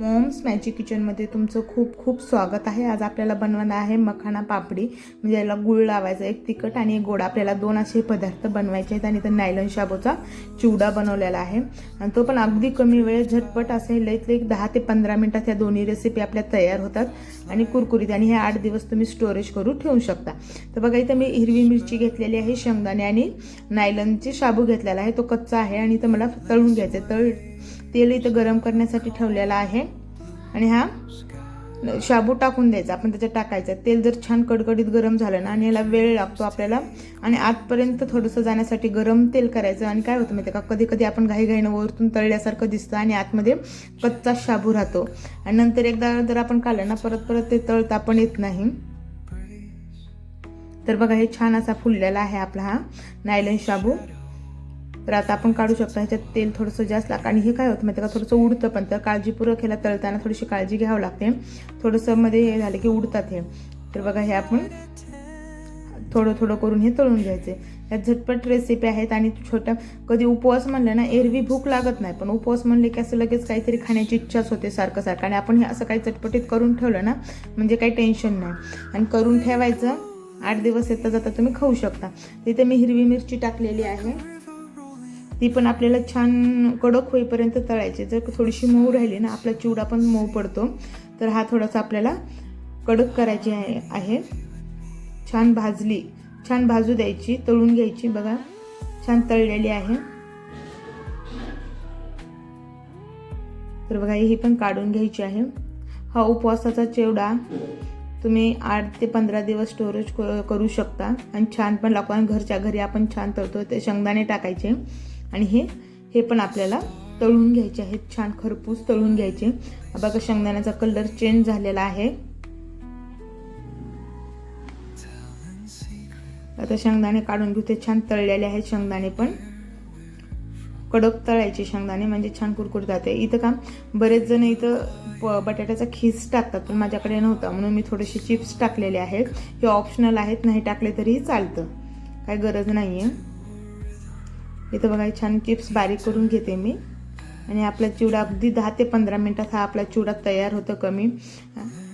Moms magic किचनमध्ये तुमचं खूप खूप स्वागत आहे. आज आपल्याला बनवणं आहे मखाना पापडी. म्हणजे याला गुळ लावायचा एक तिखट आणि एक गोड. आपल्याला दोन असे पदार्थ बनवायचे आहेत आणि तर नायलन शाबूचा चिवडा बनवलेला आहे. आणि तो पण अगदी कमी वेळ झटपट असे लईत लईत दहा ते पंधरा मिनटात ह्या दोन्ही रेसिपी आपल्या तयार होतात. आणि कुरकुरीत आणि हे आठ दिवस तुम्ही स्टोरेज करून ठेवू शकता. तर बघा इथं मी हिरवी मिरची घेतलेली आहे शेंगदाणे आणि नायलनचे शाबू घेतलेला आहे. तो कच्चा आहे आणि तर मला तळून घ्यायचं आहे तळ तेल इथं गरम करण्यासाठी ठेवलेला आहे. आणि हा शाबू टाकून द्यायचा. आपण त्याच्यात टाकायचं. तेल जर छान कडकडीत गरम झालं ना आणि याला वेळ लागतो आपल्याला आणि आतपर्यंत थोडंसं जाण्यासाठी गरम तेल करायचं. आणि काय होतं माहिती का? कधी कधी आपण घाईघाईनं वरतून तळल्यासारखं दिसतं आणि आतमध्ये कच्चा शाबू राहतो. आणि नंतर एकदा जर आपण काढलं ना परत परत ते तळता पण येत नाही. तर बघा हे छान असा फुललेला आहे आपला हा नायलन शाबू. तर आता आपण काढू शकतो. ह्याच्यात तेल थोडंसं जास्त लागतं आणि हे काय होतं माहिती का? थोडंसं उडतं पण तर काळजीपूर्वक ह्याला तळताना थोडीशी काळजी घ्यावं लागते. थोडंसं मध्ये हे झालं की उडतात हे. तर बघा हे आपण थोडं थोडं करून हे तळून घ्यायचे. ह्यात झटपट रेसिपी आहेत आणि छोट्या कधी उपवास म्हणलं ना एरवी भूक लागत नाही. पण उपवास म्हणले की असं लगेच काहीतरी खाण्याची इच्छाच होते सारखं सारखं आणि आपण हे असं काही चटपटीत करून ठेवलं ना म्हणजे काही टेन्शन नाही. आणि करून ठेवायचं आठ दिवस येता जाता तुम्ही खाऊ शकता. तिथे मी हिरवी मिरची टाकलेली आहे. ती पण आपल्याला छान कडक होईपर्यंत तळायची. जर थोडीशी मऊ राहिली ना आपला चिवडा पण मऊ पडतो तर हा थोडासा आपल्याला कडक करायची आहे आहे. छान भाजली छान भाजू द्यायची तळून घ्यायची. बघा छान तळलेली आहे. तर बघा ही पण काढून घ्यायची आहे. हा उपवासाचा चिवडा तुम्ही आठ ते पंधरा दिवस स्टोरेज करू शकता. आणि छान पण लागतो आणि घरच्या घरी आपण छान तळतो. ते शेंगदाणे टाकायचे. आणि हे हे पण आपल्याला तळून घ्यायचे आहेत. छान खरपूस तळून घ्यायचे. बघा शेंगदाण्याचा कलर चेंज झालेला आहे. आता शेंगदाणे काढून घेऊ. ते छान तळलेले आहेत शेंगदाणे पण. कडक तळायचे शेंगदाणे म्हणजे छान कुरकुर जाते इथं का बरेच जण इथं बटाट्याचा खीस टाकतात पण माझ्याकडे नव्हता. म्हणून मी थोडेसे चिप्स टाकलेले आहेत. हे ऑप्शनल आहेत नाही टाकले तरीही चालतं. काही गरज नाही आहे इथं बघा छान चिप्स बारीक करून घेते मी. आणि आपला चिवडा अगदी दहा ते पंधरा मिनटात हा आपला चिवडा तयार होतो कमी.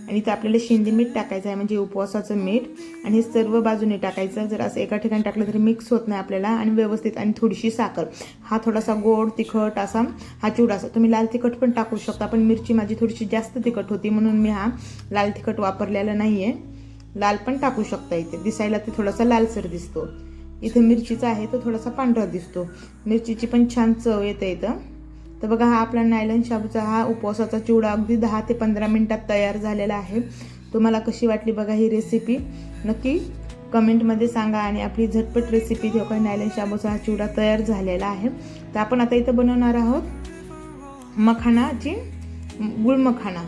आणि इथं आपल्याला शेंदी मीठ टाकायचं आहे म्हणजे उपवासाचं मीठ. आणि हे सर्व बाजूने टाकायचं जर असं एका ठिकाणी टाकलं तरी मिक्स होत नाही आपल्याला. आणि व्यवस्थित आणि थोडीशी साखर. हा थोडासा गोड तिखट असा हा चिवडा असा. तुम्ही लाल तिखट पण टाकू शकता पण मिरची माझी थोडीशी जास्त तिखट होती म्हणून मी हा लाल तिखट वापरलेला नाही आहे लाल पण टाकू शकता इथे. दिसायला ते थोडासा लालसर दिसतो. इथं मिरचीचा आहे तो थोडासा पांढरा दिसतो. मिरचीची पण छान चव येते इथं. तर बघा हा आपला नायलन शाबूचा हा उपवासाचा चिवडा अगदी दहा ते पंधरा मिनटात तयार झालेला आहे. तुम्हाला कशी वाटली बघा ही रेसिपी नक्की कमेंटमध्ये सांगा आणि आपली झटपट रेसिपी जो काही नायलन शाबूचा हा चिवडा तयार झालेला आहे. तर आपण आता इथं बनवणार आहोत मखानाची गुळ मखाणा.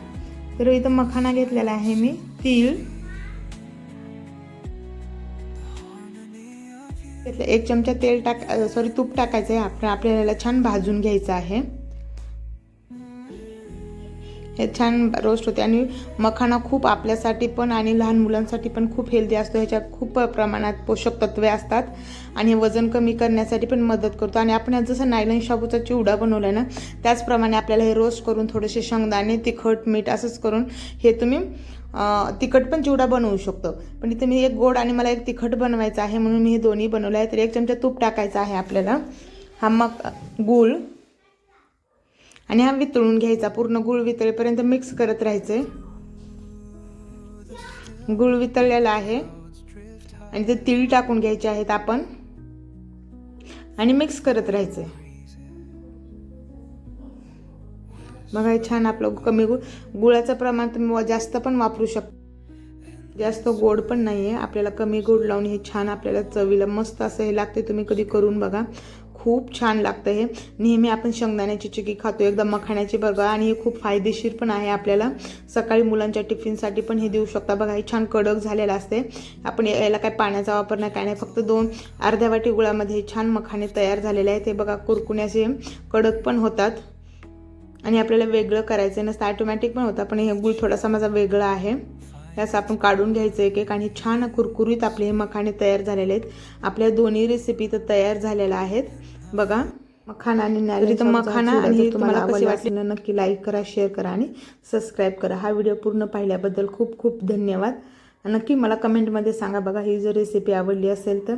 तर इथं मखाना घेतलेला आहे मी तीळ एक चमचा तेल टाक सॉरी तूप टाकायचं आहे. आपण आपल्याला छान भाजून घ्यायचं आहे. हे छान रोस्ट होते आणि मखाना खूप आपल्यासाठी पण आणि लहान मुलांसाठी पण खूप हेल्दी असतो. ह्याच्यात खूप प्रमाणात पोषक तत्वे असतात आणि वजन कमी करण्यासाठी पण मदत करतो. आणि आपण जसं नायलन शाबूचा चिवडा बनवला ना त्याचप्रमाणे आपल्याला हे रोस्ट करून थोडेसे शेंगदाणे तिखट मीठ असंच करून हे तुम्ही तिखट पण चिवडा बनवू शकतो. पण इथे मी एक गोड आणि मला एक तिखट बनवायचं आहे म्हणून मी हे दोन्ही बनवलं आहे तर एक चमचा तूप टाकायचा आहे आपल्याला. हा मग गूळ. आणि हा वितळून घ्यायचा. पूर्ण गुळ वितळेपर्यंत मिक्स करत राहायचे गुळ वितळलेला आहे. आणि ते तीळ टाकून घ्यायचे आहेत आपण. आणि मिक्स करत राहायचे बघा छान आपलं कमी गुळ गुळाचं प्रमाण तुम्ही जास्त पण वापरू शकता जास्त गोड पण नाही आहे आपल्याला कमी गोड लावून हे छान आपल्याला चवीला मस्त असं हे लागते तुम्ही कधी करून बघा. खूप छान लागतं हे. नेहमी आपण शेंगदाण्याची चिकी खातो. एकदा मखाण्याची बघा. आणि हे खूप फायदेशीर पण आहे आपल्याला. सकाळी मुलांच्या टिफिनसाठी पण हे देऊ शकता. बघा हे छान कडक झालेलं असते आपण याला काय पाण्याचा वापर नाही काय नाही. फक्त दोन अर्ध्या वाटी गुळामध्ये छान मखाणे तयार झालेले आहेत. हे बघा कुरकुण्याचे कडक पण होतात. आणि आपल्याला वेगळं करायचं नसतं ॲटोमॅटिक पण होतं. पण हे गुळ थोडासा माझा वेगळा आहे. यास आपण काढून घ्यायचं एक एक आणि छान कुरकुरीत आपले हे मखाणे तयार झालेले आहेत. आपल्या दोन्ही रेसिपी तर तयार झालेल्या आहेत. बघा मखाना आणि नारळीचं मखाना आणि तुम्हाला कशी वाटली? ना नक्की लाईक करा शेअर करा आणि सबस्क्राईब करा. हा व्हिडिओ पूर्ण पाहिल्याबद्दल खूप खूप धन्यवाद. नक्की मला कमेंटमध्ये सांगा बघा ही जर रेसिपी आवडली असेल तर.